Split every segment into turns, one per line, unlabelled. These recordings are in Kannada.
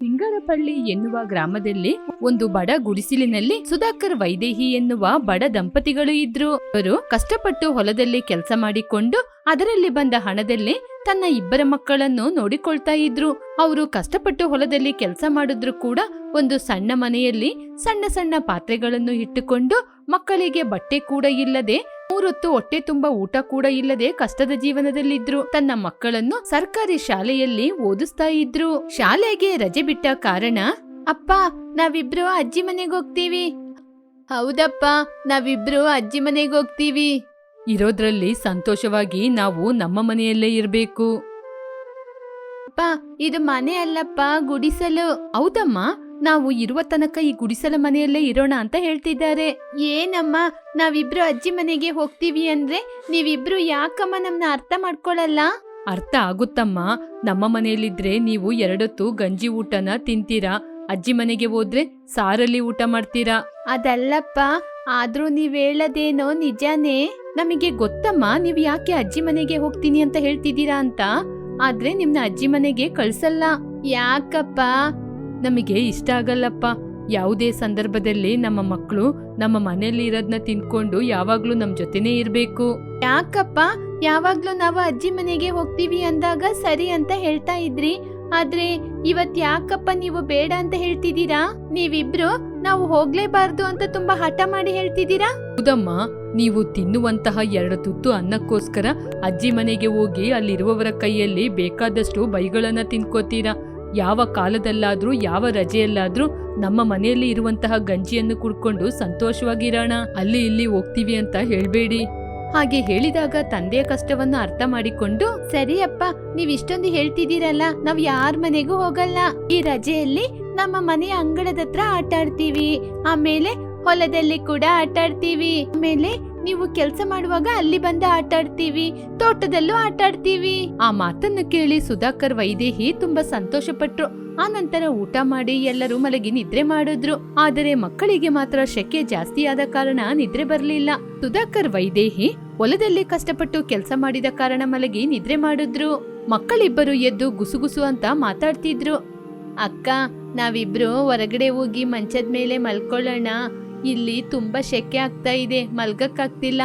ಸಿಂಗರಪಳ್ಳಿ ಎನ್ನುವ ಗ್ರಾಮದಲ್ಲಿ ಒಂದು ಬಡ ಗುಡಿಸಿಲಿನಲ್ಲಿ ಸುಧಾಕರ್ ವೈದೇಹಿ ಎನ್ನುವ ಬಡ ದಂಪತಿಗಳು ಇದ್ರು. ಅವರು ಕಷ್ಟಪಟ್ಟು ಹೊಲದಲ್ಲಿ ಕೆಲಸ ಮಾಡಿಕೊಂಡು ಅದರಲ್ಲಿ ಬಂದ ಹಣದಲ್ಲಿ ತನ್ನ ಇಬ್ಬರ ಮಕ್ಕಳನ್ನು ನೋಡಿಕೊಳ್ತಾ ಇದ್ರು. ಅವರು ಕಷ್ಟಪಟ್ಟು ಹೊಲದಲ್ಲಿ ಕೆಲಸ ಮಾಡಿದ್ರು ಕೂಡ ಒಂದು ಸಣ್ಣ ಮನೆಯಲ್ಲಿ ಸಣ್ಣ ಸಣ್ಣ ಪಾತ್ರೆಗಳನ್ನು ಇಟ್ಟುಕೊಂಡು ಮಕ್ಕಳಿಗೆ ಬಟ್ಟೆ ಕೂಡ ಇಲ್ಲದೆ ಮೂರೊತ್ತು ಹೊಟ್ಟೆ ತುಂಬಾ ಊಟ ಕೂಡ ಇಲ್ಲದೆ ಕಷ್ಟದ ಜೀವನದಲ್ಲಿದ್ರು. ತನ್ನ ಮಕ್ಕಳನ್ನು ಸರ್ಕಾರಿ ಶಾಲೆಯಲ್ಲಿ ಓದಿಸ್ತಾ ಇದ್ರು. ಶಾಲೆಗೆ ರಜೆ ಬಿಟ್ಟ ಕಾರಣ, ಅಪ್ಪ, ನಾವಿಬ್ರು ಅಜ್ಜಿ ಮನೆಗೆ ಹೋಗ್ತೀವಿ. ಹೌದಪ್ಪ, ನಾವಿಬ್ರು ಅಜ್ಜಿ ಮನೆಗೆ ಹೋಗ್ತೀವಿ. ಇರೋದ್ರಲ್ಲಿ ಸಂತೋಷವಾಗಿ ನಾವು ನಮ್ಮ ಮನೆಯಲ್ಲೇ ಇರಬೇಕು. ಅಪ್ಪ, ಇದು ಮನೆ ಅಲ್ಲಪ್ಪ, ಗುಡಿಸಲು. ಹೌದಮ್ಮ ನಾವು ಇರುವ ತನಕ ಈ ಗುಡಿಸಲ ಮನೆಯಲ್ಲೇ ಇರೋಣ ಅಂತ ಹೇಳ್ತಿದ್ದಾರೆ. ಏನಮ್ಮ ನಾವಿಬ್ರು ಅಜ್ಜಿ ಮನೆಗೆ ಹೋಗ್ತೀವಿ ಅಂದ್ರೆ ನೀವಿಬ್ರು ಯಾಕಮ್ಮ ನಮ್ನ ಅರ್ಥ ಮಾಡ್ಕೊಳಲ್ಲ? ಅರ್ಥ ಆಗುತ್ತಮ್ಮ. ನಮ್ಮ ಮನೆಯಲ್ಲಿದ್ರೆ ನೀವು ಎರಡೊತ್ತು ಗಂಜಿ ಊಟನ ತಿಂತೀರಾ? ಅಜ್ಜಿ ಮನೆಗೆ ಹೋದ್ರೆ ಸಾರಲ್ಲಿ ಊಟ ಮಾಡ್ತೀರಾ? ಅದಲ್ಲಪ್ಪ ಆದ್ರೂ ನೀವ್ ಹೇಳದೇನೋ ನಿಜಾನೇ? ನಮಗೆ ಗೊತ್ತಮ್ಮ ನೀವ್ ಯಾಕೆ ಅಜ್ಜಿ ಮನೆಗೆ ಹೋಗ್ತೀನಿ ಅಂತ ಹೇಳ್ತಿದ್ದೀರಾ ಅಂತ. ಆದ್ರೆ ನಿಮ್ನ ಅಜ್ಜಿ ಮನೆಗೆ ಕಳ್ಸಲ್ಲ. ಯಾಕಪ್ಪ? ನಮಗೆ ಇಷ್ಟ ಆಗಲ್ಲಪ್ಪ. ಯಾವುದೇ ಸಂದರ್ಭದಲ್ಲಿ ನಮ್ಮ ಮಕ್ಕಳು ನಮ್ಮ ಮನೆಯಲ್ಲಿ ಇರೋದ್ನ ತಿನ್ಕೊಂಡು ಯಾವಾಗ್ಲೂ ನಮ್ ಜೊತೆನೇ ಇರ್ಬೇಕು. ಯಾಕಪ್ಪ? ಯಾವಾಗ್ಲೂ ನಾವು ಅಜ್ಜಿ ಮನೆಗೆ ಹೋಗ್ತೀವಿ ಅಂದಾಗ ಸರಿ ಅಂತ ಹೇಳ್ತಾ ಇದ್ರಿ. ಆದ್ರೆ ಇವತ್ ಯಾಕಪ್ಪ ನೀವು ಬೇಡ ಅಂತ ಹೇಳ್ತಿದ್ದೀರಾ? ನೀವಿಬ್ರು ನಾವು ಹೋಗ್ಲೇಬಾರ್ದು ಅಂತ ತುಂಬಾ ಹಠ ಮಾಡಿ ಹೇಳ್ತಿದ್ದೀರಾ? ಹೌದಮ್ಮ. ನೀವು ತಿನ್ನುವಂತಹ ಎರಡು ತುತ್ತು ಅನ್ನಕ್ಕೋಸ್ಕರ ಅಜ್ಜಿ ಮನೆಗೆ ಹೋಗಿ ಅಲ್ಲಿರುವವರ ಕೈಯಲ್ಲಿ ಬೇಕಾದಷ್ಟು ಬೈಗಳನ್ನ ತಿನ್ಕೋತೀರಾ? ಯಾವ ಕಾಲದಲ್ಲಾದ್ರೂ, ಯಾವ ರಜೆಯಲ್ಲಾದ್ರೂ ನಮ್ಮ ಮನೆಯಲ್ಲಿ ಇರುವಂತಹ ಗಂಜಿಯನ್ನು ಕುಡ್ಕೊಂಡು ಸಂತೋಷವಾಗಿರೋಣ. ಅಲ್ಲಿ ಇಲ್ಲಿ ಹೋಗ್ತೀವಿ ಅಂತ ಹೇಳ್ಬೇಡಿ. ಹಾಗೆ ಹೇಳಿದಾಗ ತಂದೆಯ ಕಷ್ಟವನ್ನು ಅರ್ಥ ಮಾಡಿಕೊಂಡು ಸರಿಯಪ್ಪ ನೀವ್ ಇಷ್ಟೊಂದು ಹೇಳ್ತಿದ್ದೀರಲ್ಲ, ನಾವ್ ಯಾರ ಮನೆಗೂ ಹೋಗಲ್ಲ. ಈ ರಜೆಯಲ್ಲಿ ನಮ್ಮ ಮನೆಯ ಅಂಗಳದತ್ರ ಆಟ ಆಡ್ತೀವಿ ಆಮೇಲೆ ಹೊಲದಲ್ಲಿ ಕೂಡ ಆಟ ಆಡ್ತೀವಿ ಆಮೇಲೆ ನೀವು ಕೆಲಸ ಮಾಡುವಾಗ ಅಲ್ಲಿ ಬಂದು ಆಟ ಆಡ್ತೀವಿ ತೋಟದಲ್ಲೂ ಆಟ ಆಡ್ತೀವಿ ಆ ಮಾತನ್ನು ಕೇಳಿ ಸುಧಾಕರ್ ವೈದೇಹಿ ತುಂಬಾ ಸಂತೋಷ ಪಟ್ರು ಆ ನಂತರ ಊಟ ಮಾಡಿ ಎಲ್ಲರೂ ಮಲಗಿ ನಿದ್ರೆ ಮಾಡಿದ್ರು. ಆದರೆ ಮಕ್ಕಳಿಗೆ ಮಾತ್ರ ಶೆಕೆ ಜಾಸ್ತಿ ಆದ ಕಾರಣ ನಿದ್ರೆ ಬರಲಿಲ್ಲ. ಸುಧಾಕರ್ ವೈದೇಹಿ ಹೊಲದಲ್ಲಿ ಕಷ್ಟಪಟ್ಟು ಕೆಲಸ ಮಾಡಿದ ಕಾರಣ ಮಲಗಿ ನಿದ್ರೆ ಮಾಡಿದ್ರು. ಮಕ್ಕಳಿಬ್ಬರು ಎದ್ದು ಗುಸುಗುಸು ಅಂತ ಮಾತಾಡ್ತಿದ್ರು. ಅಕ್ಕ, ನಾವಿಬ್ರು ಹೊರಗಡೆ ಹೋಗಿ ಮಂಚದ ಮೇಲೆ ಮಲ್ಕೊಳ್ಳೋಣ. ಇಲ್ಲಿ ತುಂಬಾ ಶೆಕೆ ಆಗ್ತಾ ಇದೆ, ಮಲ್ಗಕ್ಕಾಗ್ತಿಲ್ಲ.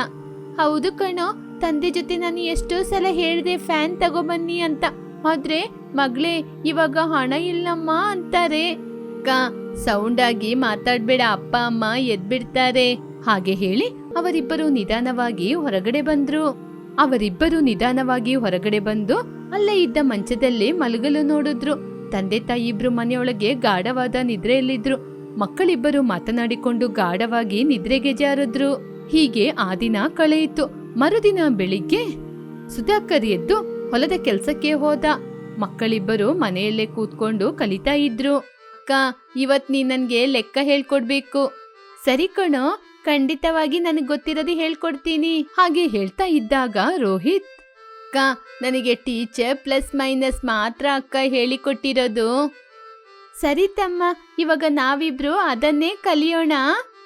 ಹೌದು ಕಣೋ, ತಂದೆ ಜೊತೆ ನಾನು ಎಷ್ಟೋ ಸಲ ಹೇಳಿದೆ ಫ್ಯಾನ್ ತಗೊಬನ್ನಿ ಅಂತ. ಆದ್ರೆ ಮಗಳೇ, ಇವಾಗ ಹಣ ಇಲ್ಲಮ್ಮ ಅಂತಾರೆ. ಅಕ್ಕ ಸೌಂಡ್ ಆಗಿ ಮಾತಾಡ್ಬೇಡ, ಅಪ್ಪ, ಅಮ್ಮ ಎದ್ಬಿಡ್ತಾರೆ. ಹಾಗೆ ಹೇಳಿ ಅವರಿಬ್ಬರು ನಿಧಾನವಾಗಿ ಹೊರಗಡೆ ಬಂದ್ರು. ಅವರಿಬ್ಬರು ನಿಧಾನವಾಗಿ ಹೊರಗಡೆ ಬಂದು ಅಲ್ಲೇ ಇದ್ದ ಮಂಚದಲ್ಲಿ ಮಲಗಲು ನೋಡಿದ್ರು. ತಂದೆ ತಾಯಿ ಇಬ್ರು ಮನೆಯೊಳಗೆ ಗಾಢವಾದ ನಿದ್ರೆಯಲ್ಲಿದ್ರು. ಮಕ್ಕಳಿಬ್ಬರು ಮಾತನಾಡಿಕೊಂಡು ಗಾಢವಾಗಿ ನಿದ್ರೆಗೆ ಜಾರಿದ್ರು. ಹೀಗೆ ಆ ದಿನ ಕಳೆಯಿತು. ಮರುದಿನ ಬೆಳಿಗ್ಗೆ ಸುಧಾಕರ್ ಎದ್ದು ಹೊಲದ ಕೆಲ್ಸಕ್ಕೆ ಹೋದ. ಮಕ್ಕಳಿಬ್ಬರು ಮನೆಯಲ್ಲೇ ಕೂತ್ಕೊಂಡು ಕಲಿತಾ ಇದ್ರು. ಅಕ್ಕ, ಇವತ್ ನೀ ನನ್ಗೆ ಲೆಕ್ಕ ಹೇಳ್ಕೊಡ್ಬೇಕು. ಸರಿ ಕಣೋ, ಖಂಡಿತವಾಗಿ ನನಗ್ ಗೊತ್ತಿರೋದು ಹೇಳ್ಕೊಡ್ತೀನಿ, ಹಾಗೆ ಹೇಳ್ತಾ ಇದ್ದಾಗ ರೋಹಿತ್. ಅಕ್ಕ, ನನಗೆ ಟೀಚರ್ ಪ್ಲಸ್ ಮೈನಸ್ ಮಾತ್ರ ಅಕ್ಕ ಹೇಳಿಕೊಟ್ಟಿರೋದು. ಸರಿ ತಮ್ಮ, ಇವಾಗ ನಾವಿಬ್ರು ಅದನ್ನೇ ಕಲಿಯೋಣ.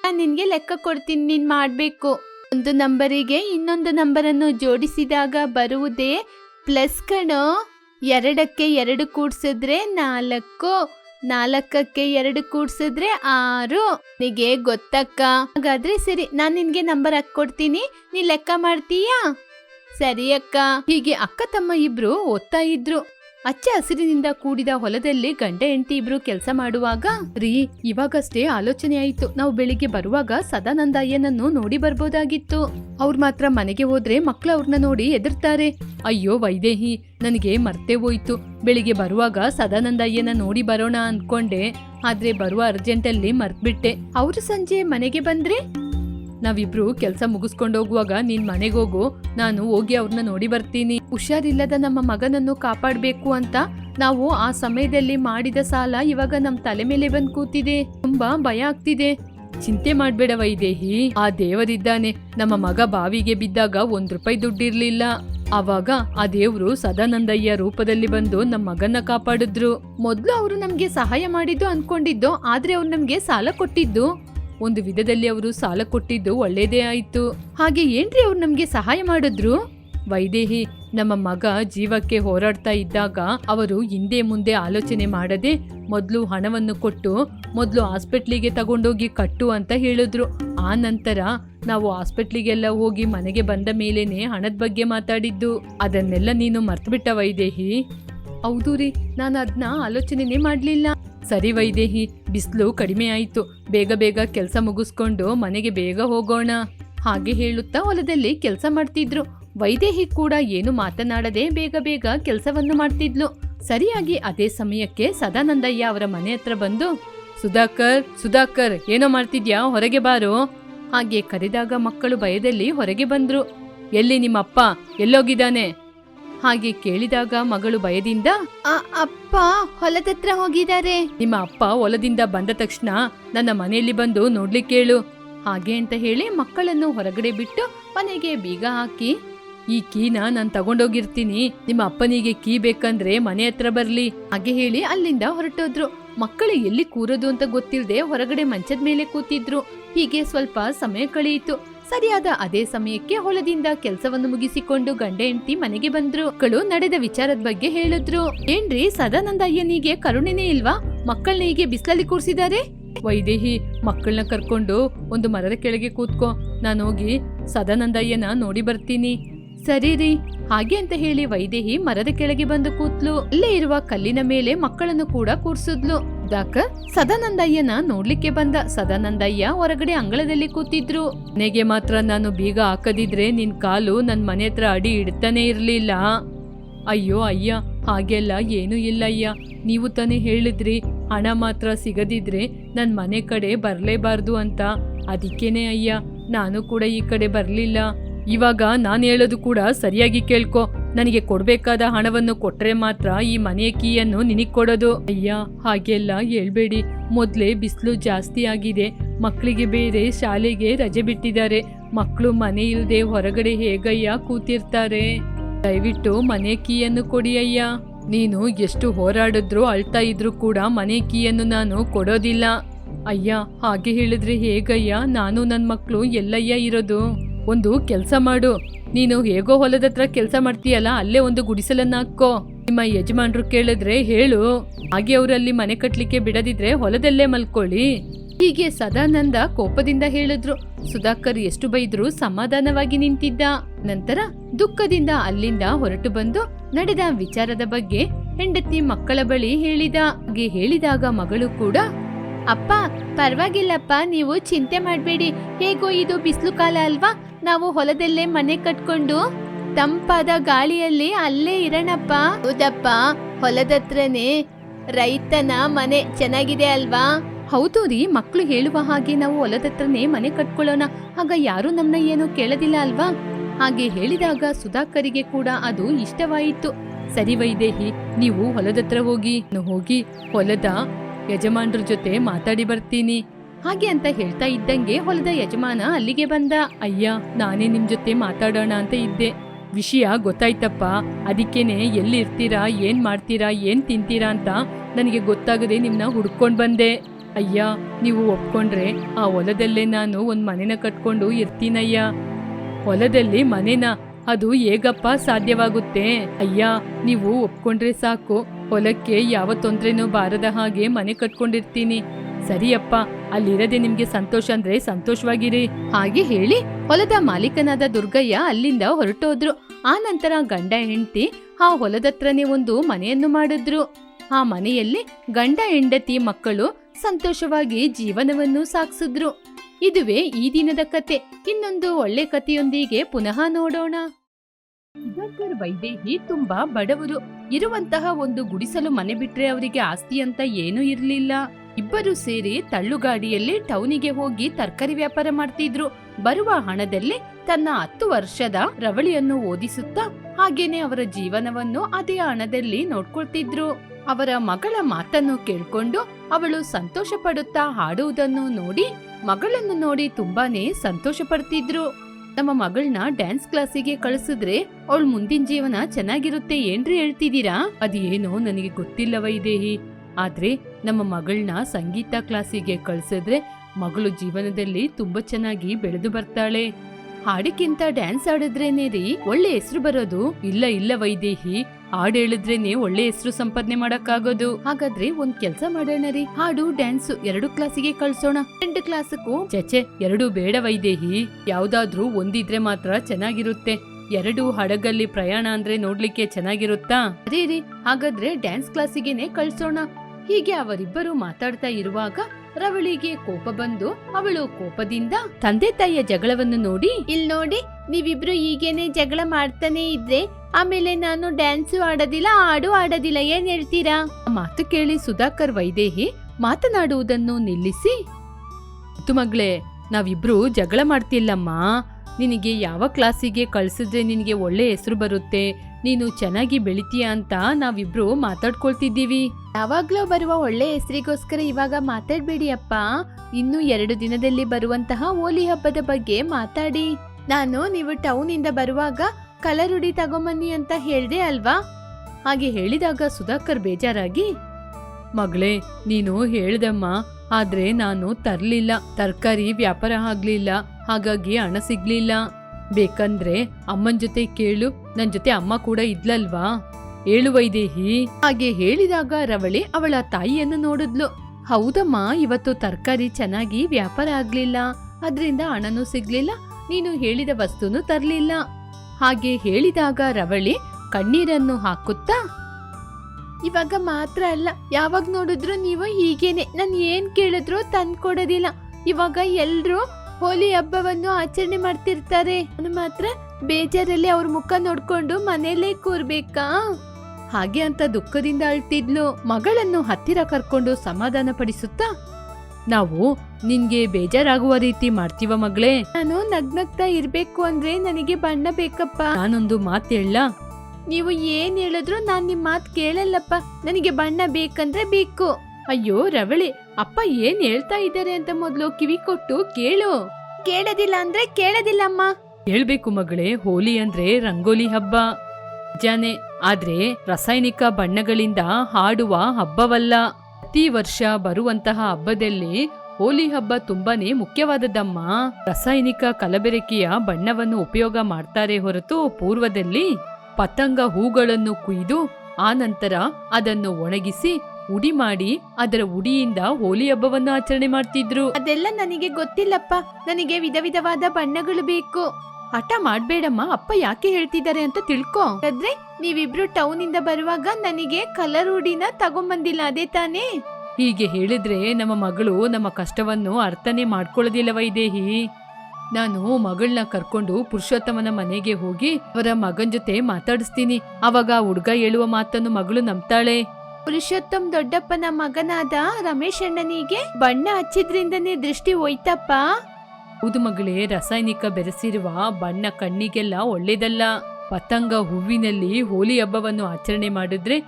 ನಾನು ನಿನ್ಗೆ ಲೆಕ್ಕ ಕೊಡ್ತೀನಿ, ನೀನ್ ಮಾಡ್ಬೇಕು. ಒಂದು ನಂಬರಿಗೆ ಇನ್ನೊಂದು ನಂಬರನ್ನು ಜೋಡಿಸಿದಾಗ ಬರುವುದೇ ಪ್ಲಸ್ ಕಣೋ. ಎರಡಕ್ಕೆ ಎರಡು ಕೂಡ್ಸಿದ್ರೆ ನಾಲ್ಕು. ನಾಲ್ಕಕ್ಕೆ ಎರಡು ಕೂಡ್ಸಿದ್ರೆ ಆರು. ನಿಗೆ ಗೊತ್ತಕ್ಕ? ಹಾಗಾದ್ರೆ ಸರಿ, ನಾನ್ ನಿನ್ಗೆ ನಂಬರ್ ಹಾಕೊಡ್ತೀನಿ ನೀ ಲೆಕ್ಕ ಮಾಡ್ತೀಯಾ? ಸರಿ ಅಕ್ಕ. ಹೀಗೆ ಅಕ್ಕ ತಮ್ಮ ಇಬ್ರು ಓದ್ತಾ ಇದ್ರು. ಅಚ್ಚ ಹಸಿರಿನಿಂದ ಕೂಡಿದ ಹೊಲದಲ್ಲಿ ಗಂಡ ಹೆಂಡತಿ ಇಬ್ರು ಕೆಲಸ ಮಾಡುವಾಗ, ರೀ, ಇವಾಗಷ್ಟೇ ಆಲೋಚನೆ ಆಯ್ತು. ನಾವು ಬೆಳಿಗ್ಗೆ ಬರುವಾಗ ಸದಾನಂದ ಅಯ್ಯನನ್ನು ನೋಡಿ ಬರ್ಬೋದಾಗಿತ್ತು. ಅವ್ರು ಮಾತ್ರ ಮನೆಗೆ ಹೋದ್ರೆ ಮಕ್ಳು ಅವ್ರನ್ನ ನೋಡಿ ಎದುರ್ತಾರೆ ಅಯ್ಯೋ, ವೈದೇಹಿ, ನನಗೆ ಮರ್ತೇ ಹೋಯ್ತು. ಬೆಳಿಗ್ಗೆ ಬರುವಾಗ ಸದಾನಂದ ಅಯ್ಯನ ನೋಡಿ ಬರೋಣ ಅನ್ಕೊಂಡೆ. ಆದ್ರೆ ಬರುವ ಅರ್ಜೆಂಟಲ್ಲಿ ಮರ್ತ್ಬಿಟ್ಟೆ. ಅವ್ರು ಸಂಜೆ ಮನೆಗೆ ಬಂದ್ರೆ? ನಾವಿಬ್ರು ಕೆಲಸ ಮುಗಿಸ್ಕೊಂಡು ಹೋಗುವಾಗ ನೀನ್ ಮನೆಗೆ ಹೋಗು, ನಾನು ಹೋಗಿ ಅವ್ರನ್ನ ನೋಡಿ ಬರ್ತೀನಿ. ಹುಷಾರಿಲ್ಲದ ನಮ್ಮ ಮಗನನ್ನು ಕಾಪಾಡ್ಬೇಕು ಅಂತ ನಾವು ಆ ಸಮಯದಲ್ಲಿ ಮಾಡಿದ ಸಾಲ ಇವಾಗ ನಮ್ ತಲೆ ಮೇಲೆ ಬಂದ್ ಕೂತಿದೆ. ತುಂಬಾ ಭಯ ಆಗ್ತಿದೆ. ಚಿಂತೆ ಮಾಡ್ಬೇಡ ವೈದೇಹಿ ಆ ದೇವರಿದ್ದಾನೆ. ನಮ್ಮ ಮಗ ಬಾವಿಗೆ ಬಿದ್ದಾಗ ಒಂದ್ ರೂಪಾಯಿ ದುಡ್ಡಿರ್ಲಿಲ್ಲ. ಆವಾಗ ಆ ದೇವ್ರು ಸದಾನಂದಯ್ಯ ರೂಪದಲ್ಲಿ ಬಂದು ನಮ್ಮ ಮಗನ್ನ ಕಾಪಾಡಿದ್ರು. ಮೊದ್ಲು ಅವರು ನಮ್ಗೆ ಸಹಾಯ ಮಾಡಿದ್ದು ಅನ್ಕೊಂಡಿದ್ದು, ಆದ್ರೆ ಅವ್ರು ನಮ್ಗೆ ಸಾಲ ಕೊಟ್ಟಿದ್ದು. ಒಂದು ವಿಧದಲ್ಲಿ ಅವರು ಸಾಲ ಕೊಟ್ಟಿದ್ದು ಒಳ್ಳೇದೇ ಆಯ್ತು. ಹಾಗೆ ಏನ್ರಿ ಅವ್ರು ನಮ್ಗೆ ಸಹಾಯ ಮಾಡಿದ್ರು? ವೈದೇಹಿ, ನಮ್ಮ ಮಗ ಜೀವಕ್ಕೆ ಹೋರಾಡ್ತಾ ಇದ್ದಾಗ ಅವರು ಹಿಂದೆ ಮುಂದೆ ಆಲೋಚನೆ ಮಾಡದೆ ಮೊದಲು ಹಣವನ್ನು ಕೊಟ್ಟು ಮೊದಲು ಹಾಸ್ಪಿಟ್ಲಿಗೆ ತಗೊಂಡೋಗಿ ಕಟ್ಟು ಅಂತ ಹೇಳಿದ್ರು. ಆ ನಂತರ ನಾವು ಹಾಸ್ಪಿಟ್ಲಿಗೆಲ್ಲ ಹೋಗಿ ಮನೆಗೆ ಬಂದ ಮೇಲೇನೆ ಹಣದ ಬಗ್ಗೆ ಮಾತಾಡಿದ್ದು. ಅದನ್ನೆಲ್ಲ ನೀನು ಮರ್ತ್ಬಿಟ್ಟ ವೈದೇಹಿ. ಹೌದು ರೀ, ನಾನು ಅದನ್ನ ಆಲೋಚನೆನೇ ಮಾಡಲಿಲ್ಲ. ಸರಿ ವೈದೇಹಿ, ಬಿಸಿಲು ಕಡಿಮೆ ಆಯಿತು. ಬೇಗ ಬೇಗ ಕೆಲಸ ಮುಗಿಸ್ಕೊಂಡು ಮನೆಗೆ ಬೇಗ ಹೋಗೋಣ. ಹಾಗೆ ಹೇಳುತ್ತಾ ಹೊಲದಲ್ಲಿ ಕೆಲಸ ಮಾಡ್ತಿದ್ರು. ವೈದೇಹಿ ಕೂಡ ಏನು ಮಾತನಾಡದೆ ಬೇಗ ಬೇಗ ಕೆಲಸವನ್ನು ಮಾಡ್ತಿದ್ಲು. ಸರಿಯಾಗಿ ಅದೇ ಸಮಯಕ್ಕೆ ಸದಾನಂದಯ್ಯ ಅವರ ಮನೆ ಹತ್ರ ಬಂದು, ಸುಧಾಕರ್ ಸುಧಾಕರ್, ಏನೋ ಮಾಡ್ತಿದ್ಯಾ? ಹೊರಗೆ ಬಾರು. ಹಾಗೆ ಕರೆದಾಗ ಮಕ್ಕಳು ಭಯದಲ್ಲಿ ಹೊರಗೆ ಬಂದ್ರು. ಎಲ್ಲಿ ನಿಮ್ಮಪ್ಪ? ಎಲ್ಲೋಗಿದ್ದಾನೆ? ಹಾಗೆ ಕೇಳಿದಾಗ ಮಗಳು ಭಯದಿಂದ ಅಪ್ಪ ಹೊಲದತ್ರ ಹೋಗಿದ್ದಾರೆ. ನಿಮ್ಮ ಅಪ್ಪ ಹೊಲದಿಂದ ಬಂದ ತಕ್ಷಣ ನನ್ನ ಮನೆಯಲ್ಲಿ ಬಂದು ನೋಡ್ಲಿಕ್ಕೆ ಕೇಳು. ಹಾಗೆ ಅಂತ ಹೇಳಿ ಮಕ್ಕಳನ್ನು ಹೊರಗಡೆ ಬಿಟ್ಟು ಮನೆಗೆ ಬೀಗ ಹಾಕಿ ಈ ಕೀನ ನಾನು ತಗೊಂಡೋಗಿರ್ತೀನಿ. ನಿಮ್ಮ ಅಪ್ಪನಿಗೆ ಕೀ ಬೇಕಂದ್ರೆ ಮನೆ ಹತ್ರ ಬರ್ಲಿ. ಹಾಗೆ ಹೇಳಿ ಅಲ್ಲಿಂದ ಹೊರಟೋದ್ರು. ಮಕ್ಕಳು ಎಲ್ಲಿ ಕೂರೋದು ಅಂತ ಗೊತ್ತಿಲ್ಲದೆ ಹೊರಗಡೆ ಮಂಚದ ಮೇಲೆ ಕೂತಿದ್ರು. ಹೀಗೆ ಸ್ವಲ್ಪ ಸಮಯ ಕಳೆಯಿತು. ಸರಿಯಾದ ಅದೇ ಸಮಯಕ್ಕೆ ಹೊಲದಿಂದ ಕೆಲಸವನ್ನು ಮುಗಿಸಿಕೊಂಡು ಗಂಡ ಹೆಂಡತಿ ಮನೆಗೆ ಬಂದ್ರು. ಮಕ್ಕಳು ನಡೆದ ವಿಚಾರದ ಬಗ್ಗೆ ಹೇಳಿದ್ರು. ಏನ್ರಿ ಸದಾನಂದ ಅಯ್ಯನಿಗೆ ಕರುಣೆನೇ ಇಲ್ವಾ? ಮಕ್ಕಳನ್ನ ಹೀಗೆ ಬಿಸಿಲಲ್ಲಿ ಕೂರ್ಸಿದ್ದಾರೆ ವೈದೇಹಿ ಮಕ್ಕಳನ್ನ ಕರ್ಕೊಂಡು ಒಂದು ಮರದ ಕೆಳಗೆ ಕೂತ್ಕೋ. ನಾನು ಹೋಗಿ ಸದಾನಂದಯ್ಯನ ನೋಡಿ ಬರ್ತೀನಿ. ಸರಿ ರೀ ಹಾಗೆ ಅಂತ ಹೇಳಿ ವೈದೇಹಿ ಮರದ ಕೆಳಗೆ ಬಂದು ಕೂತ್ಲು. ಅಲ್ಲೇ ಇರುವ ಕಲ್ಲಿನ ಮೇಲೆ ಮಕ್ಕಳನ್ನು ಕೂಡ ಕೂರ್ಸಿದ್ಲು. ದಾಕ ಸದಾನಂದಯ್ಯನ ನೋಡ್ಲಿಕ್ಕೆ ಬಂದ. ಸದಾನಂದಯ್ಯ ಹೊರಗಡೆ ಅಂಗಳದಲ್ಲಿ ಕೂತಿದ್ರು. ನೆಗೆ ಮಾತ್ರ ನಾನು ಬೀಗ ಹಾಕದಿದ್ರೆ ನಿನ್ ಕಾಲು ನನ್ ಮನೆ ಹತ್ರ ಅಡಿ ಇಡ್ತಾನೆ ಇರ್ಲಿಲ್ಲ. ಅಯ್ಯೋ ಅಯ್ಯ, ಹಾಗೆಲ್ಲ ಏನೂ ಇಲ್ಲ ಅಯ್ಯ. ನೀವು ತಾನೇ ಹೇಳಿದ್ರಿ, ಹಣ ಮಾತ್ರ ಸಿಗದಿದ್ರೆ ನನ್ ಮನೆ ಕಡೆ ಬರ್ಲೇಬಾರ್ದು ಅಂತ. ಅದಕ್ಕೇನೆ ಅಯ್ಯ, ನಾನು ಕೂಡ ಈ ಕಡೆ ಬರ್ಲಿಲ್ಲ. ಇವಾಗ ನಾನು ಹೇಳೋದು ಕೂಡ ಸರಿಯಾಗಿ ಕೇಳ್ಕೊ. ನನಗೆ ಕೊಡಬೇಕಾದ ಹಣವನ್ನು ಕೊಟ್ರೆ ಮಾತ್ರ ಈ ಮನೆಯ ಕೀಯನ್ನು ನಿನಗ್ ಕೊಡೋದು ಅಯ್ಯ, ಹಾಗೆಲ್ಲ ಹೇಳ್ಬೇಡಿ. ಮೊದಲೇ ಬಿಸಿಲು ಜಾಸ್ತಿ ಆಗಿದೆ. ಮಕ್ಕಳಿಗೆ ಬೇರೆ ಶಾಲೆಗೆ ರಜೆ ಬಿಟ್ಟಿದ್ದಾರೆ. ಮಕ್ಕಳು ಮನೆ ಇಲ್ಲದೆ ಹೊರಗಡೆ ಹೇಗಯ್ಯ ಕೂತಿರ್ತಾರೆ? ದಯವಿಟ್ಟು ಮನೆ ಕೀಯನ್ನು ಕೊಡಿ ಅಯ್ಯ. ನೀನು ಎಷ್ಟು ಹೋರಾಡಿದ್ರು ಅಳ್ತಾ ಇದ್ರು ಕೂಡ ಮನೆ ಕೀಯನ್ನು ನಾನು ಕೊಡೋದಿಲ್ಲ. ಅಯ್ಯ, ಹಾಗೆ ಹೇಳಿದ್ರೆ ಹೇಗಯ್ಯ? ನಾನು ನನ್ನ ಮಕ್ಕಳು ಎಲ್ಲಯ್ಯ ಇರೋದು. ಒಂದು ಕೆಲಸ ಮಾಡು. ನೀನು ಹೇಗೋ ಹೊಲದ ಹತ್ರ ಕೆಲಸ ಮಾಡ್ತೀಯಲ್ಲ, ಅಲ್ಲೇ ಒಂದು ಗುಡಿಸಲನ್ನ ಹಾಕೋ. ನಿಮ್ಮ ಯಜಮಾನ್ರು ಕೇಳಿದ್ರೆ ಹೇಳು. ಹಾಗೆ ಅವರಲ್ಲಿ ಮನೆ ಕಟ್ಲಿಕ್ಕೆ ಬಿಡದಿದ್ರೆ ಹೊಲದಲ್ಲೇ ಮಲ್ಕೊಳ್ಳಿ. ಹೀಗೆ ಸದಾನಂದ ಕೋಪದಿಂದ ಹೇಳಿದ್ರು. ಸುಧಾಕರ್ ಎಷ್ಟು ಬೈದ್ರು ಸಮಾಧಾನವಾಗಿ ನಿಂತಿದ್ದ. ನಂತರ ದುಃಖದಿಂದ ಅಲ್ಲಿಂದ ಹೊರಟು ಬಂದು ನಡೆದ ವಿಚಾರದ ಬಗ್ಗೆ ಹೆಂಡತಿ ಮಕ್ಕಳ ಬಳಿ ಹೇಳಿದ. ಹಾಗೆ ಹೇಳಿದಾಗ ಮಗಳು ಕೂಡ, ಅಪ್ಪ, ಪರವಾಗಿಲ್ಲಪ್ಪ, ನೀವು ಚಿಂತೆ ಮಾಡಬೇಡಿ. ಹೇಗೋ ಇದು ಬಿಸಿಲು ಕಾಲ ಅಲ್ವಾ? ನಾವು ಹೊಲದಲ್ಲೇ ಮನೆ ಕಟ್ಕೊಂಡು ತಂಪಾದ ಗಾಳಿಯಲ್ಲಿ ಅಲ್ಲೇ ಇರೋಣಪ್ಪ. ಹೌದಪ್ಪ, ಹೊಲದತ್ರನೇ ರೈತನ ಮನೆ ಚೆನ್ನಾಗಿದೆ ಅಲ್ವಾ? ಹೌದು ರೀ ಮಕ್ಕಳು ಹೇಳುವ ಹಾಗೆ ನಾವು ಹೊಲದತ್ರನೇ ಮನೆ ಕಟ್ಕೊಳ್ಳೋಣ. ಆಗ ಯಾರು ನಮ್ಮನ್ನ ಏನು ಕೇಳದಿಲ್ಲ ಅಲ್ವಾ? ಹಾಗೆ ಹೇಳಿದಾಗ ಸುಧಾಕರಿಗೆ ಕೂಡ ಅದು ಇಷ್ಟವಾಯಿತು. ಸರಿ ವೈದೇಹಿ, ನೀವು ಹೊಲದತ್ರ ಹೋಗಿ ಹೋಗಿ ಹೊಲದ ಯಜಮಾನ್ರ ಜೊತೆ ಮಾತಾಡಿ ಬರ್ತೀನಿ. ಹಾಗೆ ಅಂತ ಹೇಳ್ತಾ ಇದ್ದಂಗೆ ಹೊಲದ ಯಜಮಾನ ಅಲ್ಲಿಗೆ ಬಂದ, ಅಯ್ಯ, ನಾನೇ ನಿಮ್ ಜೊತೆ ಮಾತಾಡೋಣ ಅಂತ ಇದ್ದೆ. ವಿಷಯ ಗೊತ್ತಾಯ್ತಪ್ಪ. ಅದಕ್ಕೇನೆ ಎಲ್ಲಿ ಇರ್ತೀರಾ ಏನ್ ಮಾಡ್ತೀರಾ, ಏನ್ ತಿಂತೀರಾ ಅಂತ ನನಗೆ ಗೊತ್ತಾಗದೆ ನಿಮ್ನ ಹುಡ್ಕೊಂಡ್ ಬಂದೆ. ಅಯ್ಯ, ನೀವು ಒಪ್ಕೊಂಡ್ರೆ ಆ ಹೊಲದಲ್ಲೇ ನಾನು ಒಂದ್ ಮನೆನ ಕಟ್ಕೊಂಡು ಇರ್ತೀನಯ್ಯ. ಹೊಲದಲ್ಲಿ ಮನೆನ, ಅದು ಹೇಗಪ್ಪ ಸಾಧ್ಯವಾಗುತ್ತೆ? ಅಯ್ಯ, ನೀವು ಒಪ್ಕೊಂಡ್ರೆ ಸಾಕು. ಹೊಲಕ್ಕೆ ಯಾವ ತೊಂದ್ರೆನೂ ಬಾರದ ಹಾಗೆ ಮನೆ ಕಟ್ಕೊಂಡಿರ್ತೀನಿ. ಸರಿಯಪ್ಪ, ಅಲ್ಲಿರದೆ ನಿಮ್ಗೆ ಸಂತೋಷ ಅಂದ್ರೆ ಸಂತೋಷವಾಗಿರಿ. ಹಾಗೆ ಹೇಳಿ ಹೊಲದ ಮಾಲೀಕನಾದ ದುರ್ಗಯ್ಯ ಅಲ್ಲಿಂದ ಹೊರಟೋದ್ರು. ಆ ನಂತರ ಗಂಡ ಹೆಂಡತಿ ಆ ಹೊಲದತ್ರನೇ ಒಂದು ಮನೆಯನ್ನು ಮಾಡಿದ್ರು. ಆ ಮನೆಯಲ್ಲಿ ಗಂಡ ಹೆಂಡತಿ ಮಕ್ಕಳು ಸಂತೋಷವಾಗಿ ಜೀವನವನ್ನು ಸಾಗಿಸಿದ್ರು. ಇದುವೇ ಈ ದಿನದ ಕತೆ. ಇನ್ನೊಂದು ಒಳ್ಳೆ ಕಥೆಯೊಂದಿಗೆ ಪುನಃ ನೋಡೋಣ. ಸುಧಾಕರ್ ವೈದೇಹಿ ತುಂಬಾ ಬಡವರು. ಇರುವಂತಹ ಒಂದು ಗುಡಿಸಲು ಮನೆ ಬಿಟ್ರೆ ಅವರಿಗೆ ಆಸ್ತಿ ಅಂತ ಏನೂ ಇರ್ಲಿಲ್ಲ. ಇಬ್ಬರು ಸೇರಿ ತಳ್ಳುಗಾಡಿಯಲ್ಲಿ ಟೌನಿಗೆ ಹೋಗಿ ತರಕಾರಿ ವ್ಯಾಪಾರ ಮಾಡ್ತಿದ್ರು. ಬರುವ ಹಣದಲ್ಲಿ ತನ್ನ ಹತ್ತು ವರ್ಷದ ರವಳಿಯನ್ನು ಓದಿಸುತ್ತಾ ಹಾಗೇನೆ ಅವರ ಜೀವನವನ್ನು ಅದೇ ಹಣದಲ್ಲಿ ನೋಡ್ಕೊಳ್ತಿದ್ರು. ಅವರ ಮಗಳ ಮಾತನ್ನು ಕೇಳ್ಕೊಂಡು ಅವಳು ಸಂತೋಷ ಪಡುತ್ತಾ ಹಾಡುವುದನ್ನು ನೋಡಿ ಮಗಳನ್ನು ನೋಡಿ ತುಂಬಾನೇ ಸಂತೋಷ ಪಡ್ತಿದ್ರು ನಮ್ಮ ಮಗಳನ್ನ ಡ್ಯಾನ್ಸ್ ಕ್ಲಾಸಿಗೆ ಕಳಿಸಿದ್ರೆ ಅವಳ ಮುಂದಿನ ಜೀವನ ಚೆನ್ನಾಗಿರುತ್ತೆ ಏನ್ರಿ ಹೇಳ್ತಿದ್ದೀರಾ? ಅದೇನೋ ನನಗೆ ಗೊತ್ತಿಲ್ಲ ವೈದೇಹಿ ಆದ್ರೆ ನಮ್ಮ ಮಗಳನ್ನ ಸಂಗೀತ ಕ್ಲಾಸಿಗೆ ಕಳ್ಸಿದ್ರೆ ಮಗಳು ಜೀವನದಲ್ಲಿ ತುಂಬಾ ಚೆನ್ನಾಗಿ ಬೆಳೆದು ಬರ್ತಾಳೆ. ಹಾಡಿಕ್ಕಿಂತ ಡ್ಯಾನ್ಸ್ ಆಡಿದ್ರೇನೆ ರೀ ಒಳ್ಳೆ ಹೆಸರು ಬರೋದು? ಇಲ್ಲ ಇಲ್ಲ ವೈದೇಹಿ. ಹಾಡು ಹೇಳಿದ್ರೇನೆ ಒಳ್ಳೆ ಹೆಸರು ಸಂಪಾದನೆ ಮಾಡಕ್ಕಾಗೋದು. ಹಾಗಾದ್ರೆ ಒಂದ್ ಕೆಲ್ಸ ಮಾಡೋಣ ರೀ. ಹಾಡು, ಡ್ಯಾನ್ಸ್ ಎರಡು ಕ್ಲಾಸಿಗೆ ಕಳ್ಸೋಣ. ಎರಡು ಕ್ಲಾಸಕ್ಕೂ ಚಚೆ ಎರಡು ಬೇಡ ವೈದೇಹಿ. ಯಾವ್ದಾದ್ರೂ ಒಂದಿದ್ರೆ ಮಾತ್ರ ಚೆನ್ನಾಗಿರುತ್ತೆ. ಎರಡು ಹಡಗಲ್ಲಿ ಪ್ರಯಾಣ ಅಂದ್ರೆ ನೋಡ್ಲಿಕ್ಕೆ ಚೆನ್ನಾಗಿರುತ್ತಾ? ಅದೇ ರೀ. ಹಾಗಾದ್ರೆ ಡ್ಯಾನ್ಸ್ ಕ್ಲಾಸಿಗೆನೆ ಕಳ್ಸೋಣ. ಹೀಗೆ ಅವರಿಬ್ಬರು ಮಾತಾಡ್ತಾ ಇರುವಾಗ ರವಳಿಗೆ ಕೋಪ ಬಂದು ಅವಳು ಕೋಪದಿಂದ ತಂದೆ ತಾಯಿಯ ಜಗಳವನ್ನು ನೋಡಿ
ಇಲ್ ನೋಡಿ ನೀವಿಬ್ರು ಈಗೇನೆ ಜಗಳ ಮಾಡ್ತಾನೆ ಇದ್ರೆ ಆಮೇಲೆ ನಾನು ಡ್ಯಾನ್ಸ್ ಆಡೋದಿಲ್ಲ ಹಾಡು ಆಡೋದಿಲ್ಲ ಏನ್ ಹೇಳ್ತೀರಾ?
ಮಾತು ಕೇಳಿ ಸುಧಾಕರ್ ವೈದೇಹಿ ಮಾತನಾಡುವುದನ್ನು ನಿಲ್ಲಿಸಿ "ಮುದ್ದು ಮಗಳೇ ನಾವಿಬ್ರು ಜಗಳ ಮಾಡ್ತಿಲ್ಲಮ್ಮ. ನಿನಗೆ ಯಾವ ಕ್ಲಾಸಿಗೆ ಕಳ್ಸಿದ್ರೆ ನಿನಗೆ ಒಳ್ಳೆ ಹೆಸರು ಬರುತ್ತೆ? ನೀನು ಚೆನ್ನಾಗಿ ಬೆಳಿತೀಯ ಅಂತ ನಾವಿಬ್ರು ಮಾತಾಡ್ಕೊಳ್ತಿದ್ದೀವಿ.
ಯಾವಾಗ್ಲೂ ಬರುವ ಒಳ್ಳೆ ಹೆಸರಿಗೋಸ್ಕರ ಇವಾಗ ಮಾತಾಡ್ಬೇಡಿ ಅಪ್ಪ. ಇನ್ನು ಎರಡು ದಿನದಲ್ಲಿ ಬರುವಂತಹ ಹೋಲಿ ಹಬ್ಬದ ಬಗ್ಗೆ ಮಾತಾಡಿ. ನಾನು ನೀವು ಟೌನ್ ಇಂದ ಬರುವಾಗ ಕಲರುಡಿ ತಗೊಂಬನ್ನಿ ಅಂತ ಹೇಳ್ದೆ ಅಲ್ವಾ?
ಹಾಗೆ ಹೇಳಿದಾಗ ಸುಧಾಕರ್ ಬೇಜಾರಾಗಿ, ಮಗಳೇ, ನೀನು ಹೇಳ್ದಮ್ಮ, ಆದ್ರೆ ನಾನು ತರ್ಲಿಲ್ಲ. ತರಕಾರಿ ವ್ಯಾಪಾರ ಆಗ್ಲಿಲ್ಲ. ಹಾಗಾಗಿ ಹಣ ಸಿಗ್ಲಿಲ್ಲ. ಬೇಕಂದ್ರೆ ಅಮ್ಮನ್ ಜೊತೆ ಕೇಳು, ನನ್ ಜೊತೆ ಅಮ್ಮ ಕೂಡ ಇದ್ಲಲ್ವಾ? ಹೇಳು ವೈದೇಹಿ. ಹಾಗೆ ಹೇಳಿದಾಗ ರವಳಿ ಅವಳ ತಾಯಿಯನ್ನು ನೋಡಿದ್ಲು. ಹೌದಮ್ಮ, ಇವತ್ತು ತರಕಾರಿ ಚೆನ್ನಾಗಿ ವ್ಯಾಪಾರ ಆಗ್ಲಿಲ್ಲ. ಅದ್ರಿಂದ ಹಣನೂ ಸಿಗ್ಲಿಲ್ಲ, ನೀನು ಹೇಳಿದ ವಸ್ತುನು ತರ್ಲಿಲ್ಲ. ಹಾಗೆ ಹೇಳಿದಾಗ ರವಳಿ ಕಣ್ಣೀರನ್ನು ಹಾಕುತ್ತಾ,
ಇವಾಗ ಮಾತ್ರ ಅಲ್ಲ, ಯಾವಾಗ ನೋಡಿದ್ರು ನೀವು ಹೀಗೇನೆ. ನಾನು ಏನ್ ಕೇಳಿದ್ರು ತಂದ್ಕೊಡೋದಿಲ್ಲ. ಇವಾಗ ಎಲ್ರು ಹೋಲಿ ಹಬ್ಬವನ್ನು ಆಚರಣೆ ಮಾಡ್ತಿರ್ತಾರೆ. ನಾನು ಮಾತ್ರ ಬೇಜಾರಲ್ಲಿ ಅವ್ರ ಮುಖ ನೋಡ್ಕೊಂಡು ಮನೆಯಲ್ಲೇ ಕೂರ್ಬೇಕಾ?
ಹಾಗೆ ಅಂತ ದುಃಖದಿಂದ ಅಳ್ತಿದ್ಲು. ಮಗಳನ್ನು ಹತ್ತಿರ ಕರ್ಕೊಂಡು ಸಮಾಧಾನ ಪಡಿಸುತ್ತಾ? ನಾವು ನಿನ್ಗೆ ಬೇಜಾರಾಗುವ ರೀತಿ ಮಾಡ್ತೀವ ಮಗಳೇ?
ನಾನು ನಗ್ನಗ್ತಾ ಇರ್ಬೇಕು ಅಂದ್ರೆ ನನಗೆ ಬಣ್ಣ ಬೇಕಪ್ಪ.
ನಾನೊಂದು ಮಾತು ಹೇಳ.
ನೀವು ಏನ್ ಹೇಳಿದ್ರು ನಾನ್ ನಿಮ್ ಮಾತ್ ಕೇಳಲ್ಲಪ್ಪ. ನನಗೆ ಬಣ್ಣ ಬೇಕಂದ್ರೆ ಬೇಕು.
ಅಯ್ಯೋ ರವಳಿ ಅಪ್ಪ ಏನ್ ಹೇಳ್ತಾ ಇದ್ದಾರೆ ಅಂತ ಮೊದ್ಲು ಕಿವಿ ಕೊಟ್ಟು ಕೇಳು.
ಕೇಳದಿಲ್ಲ ಅಂದ್ರೆ ಕೇಳದಿಲ್ಲಮ್ಮ.
ಹೇಳ್ಬೇಕು ಮಗಳೇ ಹೋಲಿ ಅಂದ್ರೆ ರಂಗೋಲಿ ಹಬ್ಬ. ಜಾನೆ ಆದ್ರೆ ರಾಸಾಯನಿಕ ಬಣ್ಣಗಳಿಂದ ಹಾಡುವ ಹಬ್ಬವಲ್ಲ. ಪ್ರತಿ ವರ್ಷ ಬರುವಂತಹ ಹಬ್ಬದಲ್ಲಿ ಹೋಲಿ ಹಬ್ಬ ತುಂಬಾನೇ ಮುಖ್ಯವಾದದ್ದಮ್ಮ. ರಾಸಾಯನಿಕ ಕಲಬೆರಕೆಯ ಬಣ್ಣವನ್ನು ಉಪಯೋಗ ಮಾಡ್ತಾರೆ ಹೊರತು ಪೂರ್ವದಲ್ಲಿ ಪತಂಗ ಹೂಗಳನ್ನು ಕುಯ್ದು ಆನಂತರ ಅದನ್ನು ಒಣಗಿಸಿ ಉಡಿ ಮಾಡಿ ಅದರ ಉಡಿಯಿಂದ ಹೋಲಿ ಹಬ್ಬವನ್ನು ಆಚರಣೆ ಮಾಡ್ತಿದ್ರು.
ಅದೆಲ್ಲ ನನಗೆ ಗೊತ್ತಿಲ್ಲಪ್ಪ. ನನಗೆ ವಿಧ ವಿಧವಾದ ಬಣ್ಣಗಳು ಬೇಕು.
ಹಠ ಮಾಡ್ಬೇಡಮ್ಮ ಅಪ್ಪ ಯಾಕೆ ಹೇಳ್ತಿದ್ದಾರೆ ಅಂತ ತಿಳ್ಕೊ.
ಆದ್ರೆ ನೀವಿಬ್ರು ಟೌನ್ ಇಂದ ಬರುವಾಗ ನನಗೆ ಕಲರ್ ಉಡಿನ ತಗೊಂಬಂದಿಲ್ಲ ಅದೇ ತಾನೇ?
ಹೀಗೆ ಹೇಳಿದ್ರೆ ನಮ್ಮ ಮಗಳು ನಮ್ಮ ಕಷ್ಟವನ್ನು ಅರ್ಥನೇ ಮಾಡ್ಕೊಳ್ಳೋದಿಲ್ಲ ವೈದೇಹಿ ನಾನು ಮಗಳನ್ನ ಕರ್ಕೊಂಡು ಪುರುಷೋತ್ತಮನ ಮನೆಗೆ ಹೋಗಿ ಅವರ ಮಗನ್ ಜೊತೆ ಮಾತಾಡಿಸ್ತೀನಿ. ಅವಾಗ ಹುಡ್ಗ ಹೇಳುವ ಮಾತನ್ನು ಮಗಳು ನಂಬ್ತಾಳೆ.
ಪುರುಷೋತ್ತಮ್ ದೊಡ್ಡಪ್ಪನ ಮಗನಾದ ರಮೇಶ್ ಅಣ್ಣನಿಗೆ ಬಣ್ಣ ಹಚ್ಚಿದ್ರಿಂದನೇ ದೃಷ್ಟಿ ಹೋಯ್ತಪ್ಪ.
ಹೌದು ಮಗಳೇ, ರಾಸಾಯನಿಕ ಬೆರೆಸಿರುವ ಬಣ್ಣ ಕಣ್ಣಿಗೆಲ್ಲ ಒಳ್ಳೇದಲ್ಲ. ಪತಂಗ ಹೂವಿನಲ್ಲಿ ಹೋಲಿ ಹಬ್ಬವನ್ನು ಆಚರಣೆ ಮಾಡಿದ್ರೆ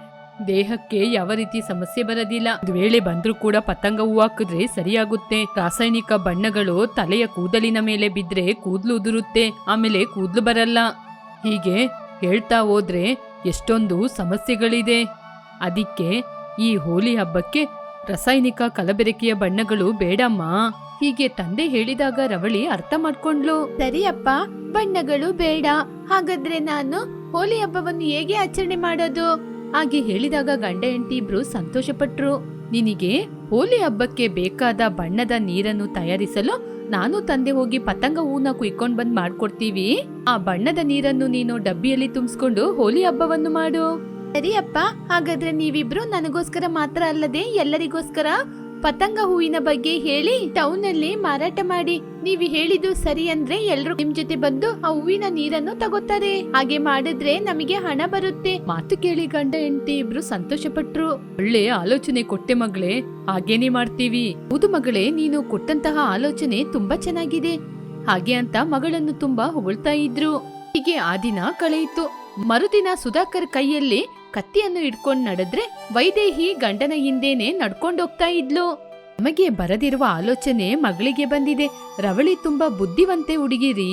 ದೇಹಕ್ಕೆ ಯಾವ ರೀತಿ ಸಮಸ್ಯೆ ಬರೋದಿಲ್ಲ. ಒಂದು ವೇಳೆ ಬಂದ್ರೂ ಕೂಡ ಪತಂಗ ಹೂ ಹಾಕಿದ್ರೆ ಸರಿಯಾಗುತ್ತೆ. ರಾಸಾಯನಿಕ ಬಣ್ಣಗಳು ತಲೆಯ ಕೂದಲಿನ ಮೇಲೆ ಬಿದ್ರೆ ಕೂದಲು ಉದುರುತ್ತೆ, ಆಮೇಲೆ ಕೂದಲು ಬರಲ್ಲ. ಹೀಗೆ ಹೇಳ್ತಾ ಹೋದ್ರೆ ಎಷ್ಟೊಂದು ಸಮಸ್ಯೆಗಳಿದೆ. ಅದಕ್ಕೆ ಈ ಹೋಲಿ ಹಬ್ಬಕ್ಕೆ ರಾಸಾಯನಿಕ ಕಲಬೆರಕೆಯ ಬಣ್ಣಗಳು ಬೇಡಮ್ಮ. ಹೀಗೆ ತಂದೆ ಹೇಳಿದಾಗ ರವಳಿ ಅರ್ಥ ಮಾಡ್ಕೊಂಡ್ಲು.
ಸರಿಯಪ್ಪ ಬಣ್ಣಗಳು ಬೇಡ. ಹಾಗಾದ್ರೆ ನಾನು ಹೋಲಿ ಹಬ್ಬವನ್ನು ಹೇಗೆ ಆಚರಣೆ ಮಾಡೋದು?
ಹಾಗೆ ಹೇಳಿದಾಗ ಗಂಡ ಹೆಂಡತಿ ಇಬ್ರು ಸಂತೋಷಪಟ್ರು. ನಿನಗೆ ಹೋಲಿ ಹಬ್ಬಕ್ಕೆ ಬೇಕಾದ ಬಣ್ಣದ ನೀರನ್ನು ತಯಾರಿಸಲು ನಾನು ತಂದೆ ಹೋಗಿ ಪತಂಗ ಹೂನ ಕುಯ್ಕೊಂಡ್ ಬಂದ್ ಮಾಡ್ಕೊಡ್ತೀವಿ. ಆ ಬಣ್ಣದ ನೀರನ್ನು ನೀನು ಡಬ್ಬಿಯಲ್ಲಿ ತುಂಬಿಸ್ಕೊಂಡು ಹೋಲಿ ಹಬ್ಬವನ್ನು ಮಾಡು.
ಸರಿಯಪ್ಪ, ಹಾಗಾದ್ರೆ ನೀವಿಬ್ರು ನನಗೋಸ್ಕರ ಮಾತ್ರ ಅಲ್ಲದೆ ಎಲ್ಲರಿಗೋಸ್ಕರ ಪತಂಗ ಹೂವಿನ ಬಗ್ಗೆ ಹೇಳಿ ಟೌನ್ ಅಲ್ಲಿ ಮಾರಾಟ ಮಾಡಿ. ನೀವು ಹೇಳಿದ್ದು ಸರಿ ಅಂದ್ರೆ ಎಲ್ರು ನಿಮ್ ಜೊತೆ ಬಂದು ಆ ಹೂವಿನ ನೀರನ್ನು ತಗೋತಾರೆ. ಹಾಗೆ ಮಾಡಿದ್ರೆ ನಮಗೆ ಹಣ ಬರುತ್ತೆ.
ಮಾತು ಕೇಳಿ ಗಂಡ ಹೆಂಡತಿ ಇಬ್ರು ಸಂತೋಷಪಟ್ರು. ಒಳ್ಳೆ ಆಲೋಚನೆ ಕೊಟ್ಟೆ ಮಗಳೇ, ಹಾಗೇನೆ ಮಾಡ್ತೀವಿ. ಹೌದು ಮಗಳೇ, ನೀನು ಕೊಟ್ಟಂತಹ ಆಲೋಚನೆ ತುಂಬಾ ಚೆನ್ನಾಗಿದೆ. ಹಾಗೆ ಅಂತ ಮಗಳನ್ನು ತುಂಬಾ ಹೊಗಳ್ತಾ ಇದ್ರು. ಹೀಗೆ ಆ ದಿನ ಕಳೆಯಿತು. ಮರುದಿನ ಸುಧಾಕರ್ ಕೈಯಲ್ಲಿ ಕತ್ತಿಯನ್ನು ಇಟ್ಕೊಂಡ್ ನಡೆದ್ರೆ ವೈದೇಹಿ ಗಂಡನ ಹಿಂದೇನೆ ನಡ್ಕೊಂಡೋಗ್ತಾ ಇದ್ಲು. ನಮಗೆ ಬರದಿರುವ ಆಲೋಚನೆ ಮಗಳಿಗೆ ಬಂದಿದೆ. ರವಳಿ ತುಂಬಾ ಬುದ್ಧಿವಂತೆ ಹುಡುಗಿರಿ.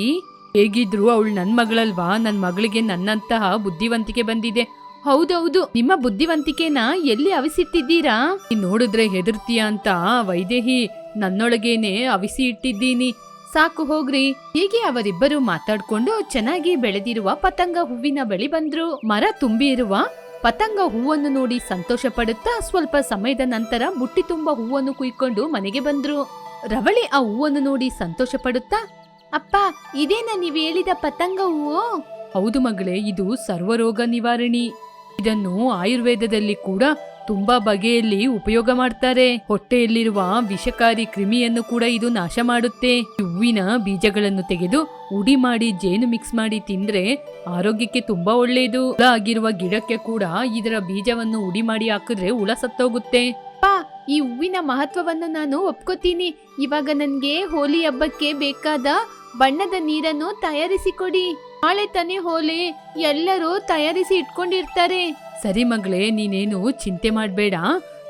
ಹೇಗಿದ್ರು ಅವಳು ನನ್ ಮಗಳಲ್ವಾ? ನನ್ ಮಗಳಿಗೆ ನನ್ನಂತಹ ಬುದ್ಧಿವಂತಿಕೆ ಬಂದಿದೆ. ಹೌದೌದು, ನಿಮ್ಮ ಬುದ್ಧಿವಂತಿಕೆನ ಎಲ್ಲಿ ಅವಿಸಿಟ್ಟಿದ್ದೀರಾ? ನೋಡಿದ್ರೆ ಹೆದರ್ತೀಯ ಅಂತ ವೈದೇಹಿ ನನ್ನೊಳಗೇನೆ ಅವಿಸಿ ಇಟ್ಟಿದ್ದೀನಿ. ಸಾಕು ಹೋಗ್ರಿ. ಹೀಗೆ ಅವರಿಬ್ಬರು ಮಾತಾಡ್ಕೊಂಡು ಚೆನ್ನಾಗಿ ಬೆಳೆದಿರುವ ಪತಂಗ ಹೂವಿನ ಬಳಿ ಬಂದ್ರು. ಮರ ತುಂಬಿ ಇರುವ ಪತಂಗ ಹೂವನ್ನು ನೋಡಿ ಸಂತೋಷ ಪಡುತ್ತಾ ಸ್ವಲ್ಪ ಸಮಯದ ನಂತರ ಮುಟ್ಟಿ ತುಂಬ ಹೂವನ್ನು ಕುಯ್ಕೊಂಡು ಮನೆಗೆ ಬಂದ್ರು. ರವಳಿ ಆ ಹೂವನ್ನು ನೋಡಿ ಸಂತೋಷ ಪಡುತ್ತಾ
ಅಪ್ಪ, ಇದೇನಾ ನೀವ್ ಹೇಳಿದ ಪತಂಗ ಹೂವು?
ಹೌದು ಮಗಳೇ, ಇದು ಸರ್ವರೋಗ ನಿವಾರಣಿ. ಇದನ್ನು ಆಯುರ್ವೇದದಲ್ಲಿ ಕೂಡ ತುಂಬಾ ಬಗೆಯಲ್ಲಿ ಉಪಯೋಗ ಮಾಡ್ತಾರೆ. ಹೊಟ್ಟೆಯಲ್ಲಿರುವ ವಿಷಕಾರಿ ಕ್ರಿಮಿಯನ್ನು ಕೂಡ ಇದು ನಾಶ ಮಾಡುತ್ತೆ. ಹೂವಿನ ಬೀಜಗಳನ್ನು ತೆಗೆದು ಉಡಿ ಮಾಡಿ ಜೇನು ಮಿಕ್ಸ್ ಮಾಡಿ ತಿಂದ್ರೆ ಆರೋಗ್ಯಕ್ಕೆ ತುಂಬಾ ಒಳ್ಳೆಯದು ಹುಳ ಆಗಿರುವ ಗಿಡಕ್ಕೆ ಕೂಡ ಇದರ ಬೀಜವನ್ನು ಉಡಿ ಮಾಡಿ ಹಾಕಿದ್ರೆ ಹುಳ ಸತ್ತೋಗುತ್ತೆ.
ಈ ಹೂವಿನ ಮಹತ್ವವನ್ನು ನಾನು ಒಪ್ಕೋತೀನಿ. ಇವಾಗ ನನಗೆ ಹೋಲಿ ಹಬ್ಬಕ್ಕೆ ಬೇಕಾದ ಬಣ್ಣದ ನೀರನ್ನು ತಯಾರಿಸಿ ಕೊಡಿ ನಾಳೆ ತಾನೇ ಹೋಲಿ. ಎಲ್ಲರೂ ತಯಾರಿಸಿ ಇಟ್ಕೊಂಡಿರ್ತಾರೆ.
ಸರಿ ಮಗಳೇ ನೀನೇನು ಚಿಂತೆ ಮಾಡಬೇಡ.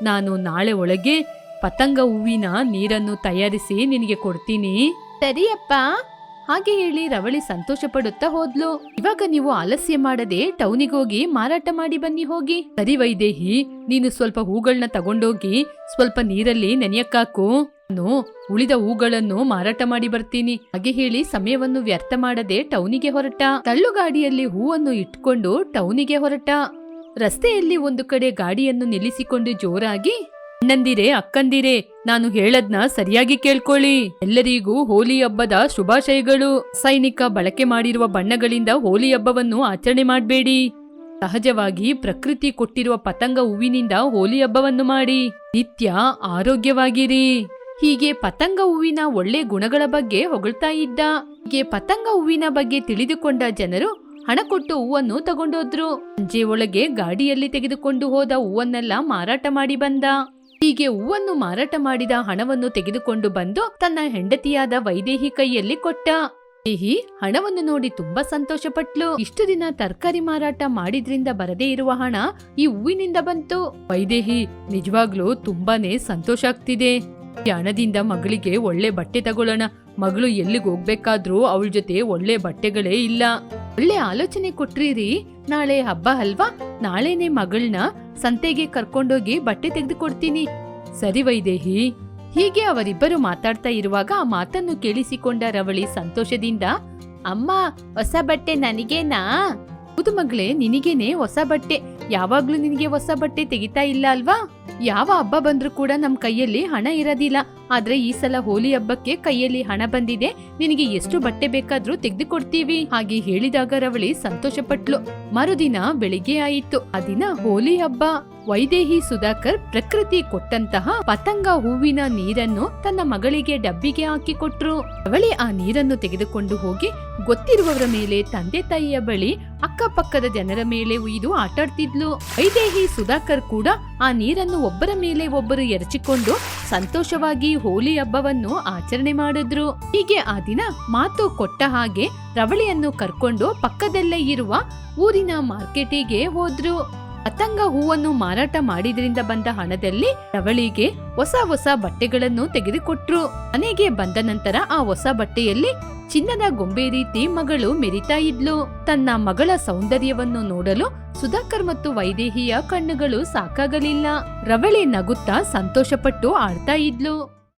ನಾನು ನಾಳೆ ಒಳಗೆ ಪತಂಗ ಹೂವಿನ ನೀರನ್ನು ತಯಾರಿಸಿ ನಿನಗೆ ಕೊಡ್ತೀನಿ.
ಸರಿಯಪ್ಪ
ಹಾಗೆ ಹೇಳಿ ರವಳಿ ಸಂತೋಷ ಪಡುತ್ತಾ ಹೋದ್ಲು. ಇವಾಗ ನೀವು ಆಲಸ್ಯ ಮಾಡದೆ ಟೌನಿಗೆ ಹೋಗಿ ಮಾರಾಟ ಮಾಡಿ ಬನ್ನಿ ಹೋಗಿ. ಸರಿ ವೈದೇಹಿ ನೀನು ಸ್ವಲ್ಪ ಹೂಗಳನ್ನ ತಗೊಂಡೋಗಿ ಸ್ವಲ್ಪ ನೀರಲ್ಲಿ ನೆನೆಯಕ್ಕಾಕು. ನಾನು ಉಳಿದ ಹೂಗಳನ್ನು ಮಾರಾಟ ಮಾಡಿ ಬರ್ತೀನಿ. ಹಾಗೆ ಹೇಳಿ ಸಮಯವನ್ನು ವ್ಯರ್ಥ ಮಾಡದೆ ಟೌನಿಗೆ ಹೊರಟ. ತಳ್ಳುಗಾಡಿಯಲ್ಲಿ ಹೂವನ್ನು ಇಟ್ಕೊಂಡು ಟೌನಿಗೆ ಹೊರಟ. ರಸ್ತೆಯಲ್ಲಿ ಒಂದು ಕಡೆ ಗಾಡಿಯನ್ನು ನಿಲ್ಲಿಸಿಕೊಂಡು ಜೋರಾಗಿ ಅಣ್ಣಂದಿರೇ ಅಕ್ಕಂದಿರೇ, ನಾನು ಹೇಳದ್ನ ಸರಿಯಾಗಿ ಕೇಳ್ಕೊಳ್ಳಿ. ಎಲ್ಲರಿಗೂ ಹೋಲಿ ಹಬ್ಬದ ಶುಭಾಶಯಗಳು. ಸೈನಿಕ ಬಳಕೆ ಮಾಡಿರುವ ಬಣ್ಣಗಳಿಂದ ಹೋಲಿ ಹಬ್ಬವನ್ನು ಆಚರಣೆ ಮಾಡಬೇಡಿ. ಸಹಜವಾಗಿ ಪ್ರಕೃತಿ ಕೊಟ್ಟಿರುವ ಪತಂಗ ಹೂವಿನಿಂದ ಹೋಲಿ ಹಬ್ಬವನ್ನು ಮಾಡಿ. ನಿತ್ಯ ಆರೋಗ್ಯವಾಗಿರಿ. ಹೀಗೆ ಪತಂಗ ಹೂವಿನ ಒಳ್ಳೆ ಗುಣಗಳ ಬಗ್ಗೆ ಹೊಗಳ್ತಾ ಇದ್ದ, ಹೀಗೆ ಪತಂಗ ಹೂವಿನ ಬಗ್ಗೆ ತಿಳಿದುಕೊಂಡ ಜನರು ಹಣ ಕೊಟ್ಟು ಹೂವನ್ನು ತಗೊಂಡೋದ್ರು. ಸಂಜೆ ಒಳಗೆ ಗಾಡಿಯಲ್ಲಿ ತೆಗೆದುಕೊಂಡು ಹೋದ ಹೂವನ್ನೆಲ್ಲ ಮಾರಾಟ ಮಾಡಿ ಬಂದ. ಹೀಗೆ ಹೂವನ್ನು ಮಾರಾಟ ಮಾಡಿದ ಹಣವನ್ನು ತೆಗೆದುಕೊಂಡು ಬಂದು ತನ್ನ ಹೆಂಡತಿಯಾದ ವೈದೇಹಿ ಕೈಯಲ್ಲಿ ಕೊಟ್ಟ. ದೇಹಿ ಹಣವನ್ನು ನೋಡಿ ತುಂಬಾ ಸಂತೋಷಪಟ್ಲು. ಇಷ್ಟು ದಿನ ತರಕಾರಿ ಮಾರಾಟ ಮಾಡಿದ್ರಿಂದ ಬರದೇ ಇರುವ ಹಣ ಈ ಹೂವಿನಿಂದ ಬಂತು. ವೈದೇಹಿ, ನಿಜವಾಗ್ಲೂ ತುಂಬಾನೇ ಸಂತೋಷ ಆಗ್ತಿದೆ. ಈ ಹಣದಿಂದ ಮಗಳಿಗೆ ಒಳ್ಳೆ ಬಟ್ಟೆ ತಗೊಳ್ಳೋಣ. ಮಗಳು ಎಲ್ಲಿಗೆ ಹೋಗ್ಬೇಕಾದ್ರೂ ಅವಳ ಜೊತೆ ಒಳ್ಳೆ ಬಟ್ಟೆಗಳೇ ಇಲ್ಲ. ಒಳ್ಳೆ ಆಲೋಚನೆ ಕೊಟ್ರಿರಿ. ನಾಳೆ ಹಬ್ಬ ಅಲ್ವಾ? ನಾಳೆನೆ ಮಗಳನ್ನ ಸಂತೆಗೆ ಕರ್ಕೊಂಡೋಗಿ ಬಟ್ಟೆ ತೆಗೆದುಕೊಡ್ತೀನಿ. ಸರಿ ವೈದೇಹಿ. ಹೀಗೆ ಅವರಿಬ್ಬರು ಮಾತಾಡ್ತಾ ಇರುವಾಗ ಆ ಮಾತನ್ನು ಕೇಳಿಸಿಕೊಂಡ ರವಳಿ ಸಂತೋಷದಿಂದ,
ಅಮ್ಮ, ಹೊಸ ಬಟ್ಟೆ ನನಗೇನಾ?
ಹೌದು ಮಗಳೇ, ನಿನಗೇನೆ ಹೊಸ ಬಟ್ಟೆ. ಯಾವಾಗ್ಲೂ ನಿನಗೆ ಹೊಸ ಬಟ್ಟೆ ತೆಗಿತಾ ಇಲ್ಲ ಅಲ್ವಾ? ಯಾವ ಹಬ್ಬ ಬಂದ್ರೂ ಕೂಡ ನಮ್ ಕೈಯಲ್ಲಿ ಹಣ ಇರೋದಿಲ್ಲ. ಆದ್ರೆ ಈ ಸಲ ಹೋಲಿ ಹಬ್ಬಕ್ಕೆ ಕೈಯಲ್ಲಿ ಹಣ ಬಂದಿದೆ. ನಿನಗೆ ಎಷ್ಟು ಬಟ್ಟೆ ಬೇಕಾದ್ರೂ ತೆಗೆದುಕೊಡ್ತೀವಿ. ಹಾಗೆ ಹೇಳಿದಾಗ ರವಳಿ ಸಂತೋಷ ಪಟ್ಲು ಮರುದಿನ ಬೆಳಿಗ್ಗೆ ಆಯಿತು. ಆ ದಿನ ಹೋಲಿ ಹಬ್ಬ. ವೈದೇಹಿ ಸುಧಾಕರ್ ಪ್ರಕೃತಿ ಕೊಟ್ಟಂತಹ ಪತಂಗ ಹೂವಿನ ನೀರನ್ನು ತನ್ನ ಮಗಳಿಗೆ ಡಬ್ಬಿಗೆ ಹಾಕಿ ಕೊಟ್ರು. ಅವಳಿ ಆ ನೀರನ್ನು ತೆಗೆದುಕೊಂಡು ಹೋಗಿ ಗೊತ್ತಿರುವವರ ಮೇಲೆ ತಂದೆ ತಾಯಿಯ ಬಳಿ ಅಕ್ಕಪಕ್ಕದ ಜನರ ಮೇಲೆ ಉಯ್ದು ಆಟಾಡ್ತಿದ್ಲು. ವೈದೇಹಿ ಸುಧಾಕರ್ ಕೂಡ ಆ ನೀರನ್ನು ಒಬ್ಬರ ಮೇಲೆ ಒಬ್ಬರು ಎರಚಿಕೊಂಡು ಸಂತೋಷವಾಗಿ ಹೋಲಿ ಹಬ್ಬವನ್ನು ಆಚರಣೆ ಮಾಡಿದ್ರು. ಹೀಗೆ ಆ ದಿನ ಮಾತು ಕೊಟ್ಟ ಹಾಗೆ ರವಳಿಯನ್ನು ಕರ್ಕೊಂಡು ಪಕ್ಕದಲ್ಲೇ ಇರುವ ಊರಿನ ಮಾರ್ಕೆಟಿಗೆ ಹೋದ್ರು. ಪತಂಗ ಹೂವನ್ನು ಮಾರಾಟ ಮಾಡಿದ್ರಿಂದ ಬಂದ ಹಣದಲ್ಲಿ ರವಳಿಗೆ ಹೊಸ ಹೊಸ ಬಟ್ಟೆಗಳನ್ನು ತೆಗೆದುಕೊಟ್ರು. ಮನೆಗೆ ಬಂದ ನಂತರ ಆ ಹೊಸ ಬಟ್ಟೆಯಲ್ಲಿ ಚಿನ್ನದ ಗೊಂಬೆ ರೀತಿ ಮಗಳು ಮೆರಿತಾ ಇದ್ಲು. ತನ್ನ ಮಗಳ ಸೌಂದರ್ಯವನ್ನು ನೋಡಲು ಸುಧಾಕರ್ ಮತ್ತು ವೈದೇಹಿಯ ಕಣ್ಣುಗಳು ಸಾಕಾಗಲಿಲ್ಲ. ರವಳಿ ನಗುತ್ತಾ ಸಂತೋಷಪಟ್ಟು ಆಡ್ತಾ ಇದ್ಲು.